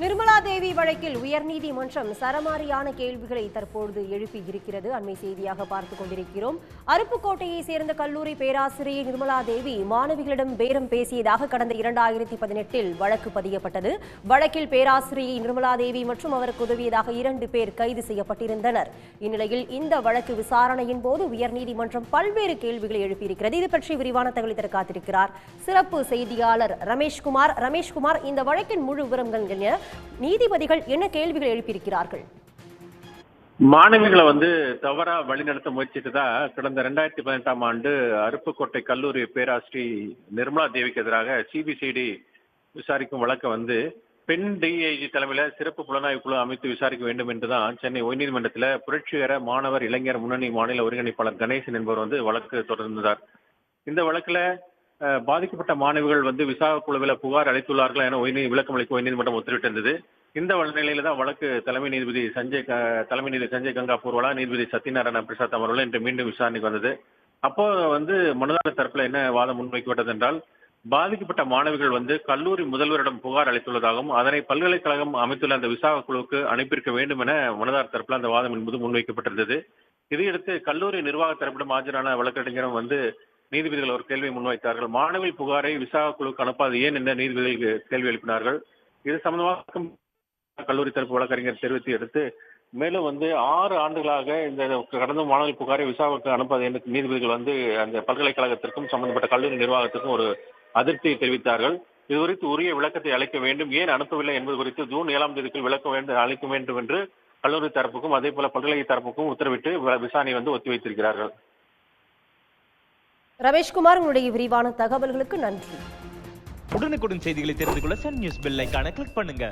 நிர்மலா தேவி வழக்கில் உயர்நீதிமன்றம் சரமாரியான கேள்விகளை தற்பொழுது எழுப்பி இருக்கிறது அண்மை செய்தியாக பார்த்துக் கொண்டிருக்கிறோம். அருப்புக்கோட்டையை சேர்ந்த கல்லூரி பேராசிரியை நிர்மலா தேவி மாணவிகளிடம் பேரம் பேசியதாக கடந்த இரண்டாயிரத்தி பதினெட்டில் வழக்கு பதியப்பட்டது. வழக்கில் பேராசிரியை நிர்மலா தேவி மற்றும் அவருக்கு உதவியதாக இரண்டு பேர் கைது செய்யப்பட்டிருந்தனர். இந்நிலையில் இந்த வழக்கு விசாரணையின் போது உயர்நீதிமன்றம் பல்வேறு கேள்விகளை எழுப்பியிருக்கிறது. இது பற்றி விரிவான தகவலை தர காத்திருக்கிறார். சிறப்பு செய்தியாளர் ரமேஷ்குமார். ரமேஷ்குமார் இந்த வழக்கின் முழு விவரங்கள் என்ன? நீதிபதிகள் என்ன கேள்விகள் எழுப்பியிருக்கிறார்கள்? மாணவிகளை வந்து தவறா வழிநடத்த முயற்சித்ததா கடந்த ரெண்டாயிரத்தி பதினெட்டாம் ஆண்டு அருப்புக்கோட்டை கல்லூரி பேராசிரி நிர்மலா தேவிக்கு எதிராக சிபிசிடி விசாரிக்கும் வழக்கை வந்து பெண் டிஐஜி தலைமையில சிறப்பு புலனாய்வு குழு அமைத்து விசாரிக்க வேண்டும் என்றுதான் சென்னை உயர்நீதிமன்றத்தில் புரட்சிகர மாணவர் இளைஞர் முன்னணி மாநில ஒருங்கிணைப்பாளர் கணேசன் என்பவர் வந்து வழக்கு தொடர்ந்தார். இந்த வழக்குல பாதிக்கப்பட்ட மாணவிகள் வந்து விசாரணை குழுவில் புகார் அளித்துள்ளார்கள் என உயர்நீதி விளக்கம் அளிக்க உயர்நீதிமன்றம் உத்தரவிட்டிருந்தது. இந்த நிலையில தான் வழக்கு தலைமை நீதிபதி சஞ்சய் தலைமை நீதிபதி சஞ்சய் கங்கா பூர்வலா நீதிபதி சத்யநாராயண பிரசாத் அவர்கள் இன்று மீண்டும் விசாரணைக்கு வந்தது. அப்போ வந்து மனுதாரர் தரப்புல என்ன வாதம் முன்வைக்கப்பட்டது என்றால் பாதிக்கப்பட்ட மாணவிகள் வந்து கல்லூரி முதல்வரிடம் புகார் அளித்துள்ளதாகவும் அதனை பல்கலைக்கழகம் அமைத்துள்ள அந்த விசாக குழுவுக்கு அனுப்பியிருக்க வேண்டும் என மனுதாரர் தரப்புல அந்த வாதம் என்பது முன்வைக்கப்பட்டிருந்தது. இதையடுத்து கல்லூரி நிர்வாக தரப்பிடம் ஆஜரான வழக்கறிஞரும் வந்து நீதிபதிகள் ஒரு கேள்வியை முன்வைத்தார்கள். மாணவி புகாரை விசாக குழுக்கு அனுப்பாது. ஏன் என்ற நீதிபதிகள் கேள்வி எழுப்பினார்கள்? இது சம்பந்தமாக கல்லூரி தரப்பு வழக்கறிஞர் தெரிவித்து எடுத்து மேலும் வந்து ஆறு ஆண்டுகளாக இந்த கடந்த மாணவி புகாரை விசாவுக்கு அனுப்பாது என்று நீதிபதிகள் வந்து அந்த பல்கலைக்கழகத்திற்கும் சம்பந்தப்பட்ட கல்லூரி நிர்வாகத்திற்கும் ஒரு அதிருப்தியை தெரிவித்தார்கள். இது குறித்து உரிய விளக்கத்தை அளிக்க வேண்டும். ஏன் அனுப்பவில்லை என்பது குறித்து ஜூன் ஏழாம் தேதிக்குள் விளக்க வேண்டும் அளிக்க வேண்டும் என்று கல்லூரி தரப்புக்கும் அதே போல பல்கலை தரப்புக்கும் உத்தரவிட்டு வ- விசாரணை வந்து ஒத்திவைத்திருக்கிறார்கள். ரமேஷ்குமார் உங்களுடைய விரிவான தகவல்களுக்கு நன்றி. உடனுக்குடன் செய்திகளை தெரிந்து கொள்ள சன் நியூஸ் பெல் ஐக்கான கிளிக் பண்ணுங்க.